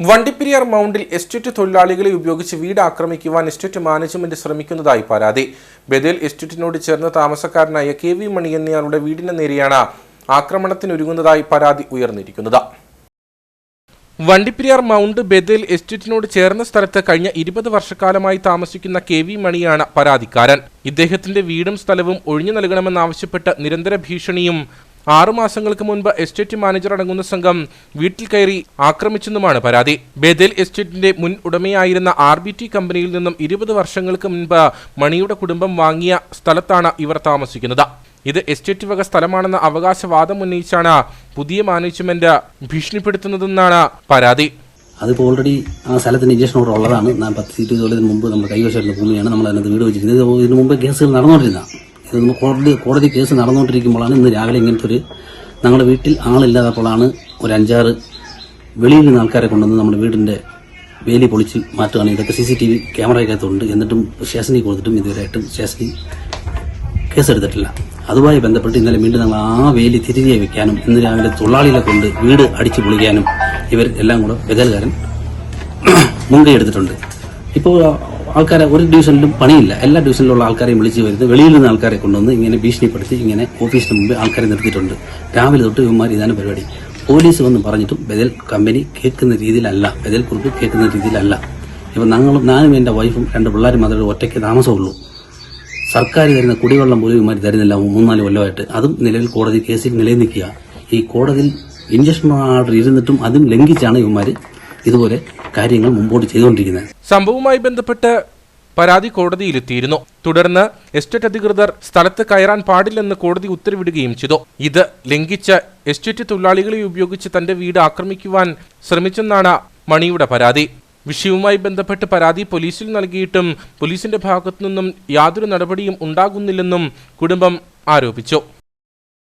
Vandiperiyar മൗണ്ടിൽ estate തൊഴിലാളികളെ ഉപയോഗിച്ച് വീട് ആക്രമിക്കുവാൻ എസ്റ്റേറ്റ് മാനേജ്മെന്റ് ശ്രമിക്കുന്നതായി പരാതി. ബദേൽ എസ്റ്റേറ്റിനോട് ചേർന്ന താമസക്കാരനായ കെ വി മണി എന്നയാളുടെ വീടിന് നേരെയാണ് ആക്രമണത്തിനൊരുങ്ങുന്നതായി പരാതി ഉയർന്നിരിക്കുന്നത്. വണ്ടിപ്പെരിയാർ മൗണ്ട് ബദേൽ എസ്റ്റേറ്റിനോട് ചേർന്ന സ്ഥലത്ത് കഴിഞ്ഞ ഇരുപത് വർഷക്കാലമായി താമസിക്കുന്ന കെ വി മണിയാണ് പരാതിക്കാരൻ. ഇദ്ദേഹത്തിന്റെ വീടും സ്ഥലവും ഒഴിഞ്ഞു നൽകണമെന്നാവശ്യപ്പെട്ട് നിരന്തര ഭീഷണിയും ആറുമാസങ്ങൾക്ക് മുൻപ് എസ്റ്റേറ്റ് മാനേജർ അടങ്ങുന്ന സംഘം വീട്ടിൽ കയറി ആക്രമിച്ചെന്നുമാണ് പരാതി. ബേദേൽ എസ്റ്റേറ്റിന്റെ മുൻ ഉടമയായിരുന്ന ആർ ബി ടി കമ്പനിയിൽ നിന്നും ഇരുപത് വർഷങ്ങൾക്ക് മുൻപ് മണിയുടെ കുടുംബം വാങ്ങിയ സ്ഥലത്താണ് ഇവർ താമസിക്കുന്നത്. ഇത് എസ്റ്റേറ്റ് വക സ്ഥലമാണെന്ന അവകാശവാദം ഉന്നയിച്ചാണ് പുതിയ മാനേജ്മെന്റ് ഭീഷണിപ്പെടുത്തുന്നതെന്നാണ് പരാതി. അതിപ്പോൾ ഓൾറെഡി ആ സ്ഥലത്തിന് ഇഞ്ചക്ഷൻ ഓർഡർ ഉള്ളതാണ്. പത്ത് സീറ്റ് മുമ്പ് നമ്മൾ കൈവശമായിട്ടുള്ള ഭൂമിയാണ്. നമ്മൾ അതിനകത്ത് വീട് വെച്ചിരിക്കുന്നത്. ഇതിന് മുമ്പ് കേസുകൾ നടന്നുകൊണ്ടിരുന്ന നമ്മൾ കോടതി കോടതി കേസ് നടന്നുകൊണ്ടിരിക്കുമ്പോഴാണ് ഇന്ന് രാവിലെ ഇങ്ങനത്തെ ഒരു ഞങ്ങളുടെ വീട്ടിൽ ആളില്ലാത്തപ്പോഴാണ് ഒരു അഞ്ചാറ് വെളിയിൽ നിന്ന് ആൾക്കാരെ കൊണ്ടുവന്ന് നമ്മുടെ വീടിന്റെ വേലി പൊളിച്ച് മാറ്റുകയാണ്. ഇതൊക്കെ സി സി ടി വി ക്യാമറയ്ക്കകത്തുണ്ട്. എന്നിട്ടും സ്റ്റേഷനിൽ കൊടുത്തിട്ടും ഇതുവരെയായിട്ടും സ്റ്റേഷനിൽ കേസെടുത്തിട്ടില്ല. അതുമായി ബന്ധപ്പെട്ട് ഇന്നലെ വീണ്ടും ഞങ്ങൾ ആ വേലി തിരികെ വെക്കാനും ഇന്ന് രാവിലെ തൊഴിലാളികളെ കൊണ്ട് വീട് അടിച്ചു പൊളിക്കാനും ഇവർ എല്ലാം കൂടെ ബദൽകാരൻ മുൻകൈ എടുത്തിട്ടുണ്ട്. ഇപ്പോൾ ആൾക്കാരെ ഒരു ഡിവിഷനിലും പണിയില്ല. എല്ലാ ഡിവിഷനിലുള്ള ആൾക്കാരെയും വിളിച്ച് വരുന്നത് വെളിയിൽ നിന്ന് ആൾക്കാരെ കൊണ്ടുവന്ന് ഇങ്ങനെ ഭീഷണിപ്പെടുത്തി ഇങ്ങനെ ഓഫീസിന് മുമ്പ് ആൾക്കാരെ നിർത്തിയിട്ടുണ്ട്. രാവിലെ തൊട്ട് ഇവന്മാർ ഇതാണ് പരിപാടി. പോലീസ് വന്ന് പറഞ്ഞിട്ടും ബദൽ കമ്പനി കേൾക്കുന്ന രീതിയിലല്ല. ബദൽ കുറിപ്പ് കേൾക്കുന്ന രീതിയിലല്ല. ഇപ്പം ഞങ്ങളും ഞാനും എന്റെ വൈഫും രണ്ട് പിള്ളേരും മാത്രമേ ഒറ്റയ്ക്ക് താമസമുള്ളൂ. സർക്കാർ തരുന്ന കുടിവെള്ളം പോലും ഇവന്മാർ തരുന്നില്ല മൂന്നാൽ കൊല്ലമായിട്ട്. അതും നിലവിൽ കോടതി കേസിൽ നിലനിൽക്കുക. ഈ കോടതിയിൽ ഇഞ്ചക്ഷൻ ഓർഡർ ഇരുന്നിട്ടും അതും ലംഘിച്ചാണ് ഇവന്മാർ ഇതുപോലെ കാര്യങ്ങൾ മുമ്പോട്ട് ചെയ്തുകൊണ്ടിരിക്കുന്നത്. സംഭവവുമായി ബന്ധപ്പെട്ട് പരാതി കോടതിയിലെത്തിയിരുന്നു. തുടർന്ന് എസ്റ്റേറ്റ് അധികൃതർ സ്ഥലത്ത് കയറാൻ പാടില്ലെന്ന് കോടതി ഉത്തരവിടുകയും ചെയ്തു. ഇത് ലംഘിച്ച് എസ്റ്റേറ്റ് തൊഴിലാളികളെ ഉപയോഗിച്ച് തന്റെ വീട് ആക്രമിക്കുവാൻ ശ്രമിച്ചെന്നാണ് മണിയുടെ പരാതി. വിഷയവുമായി ബന്ധപ്പെട്ട് പരാതി പോലീസിൽ നൽകിയിട്ടും പോലീസിന്റെ ഭാഗത്തു നിന്നും യാതൊരു നടപടിയും ഉണ്ടാകുന്നില്ലെന്നും കുടുംബം ആരോപിച്ചു.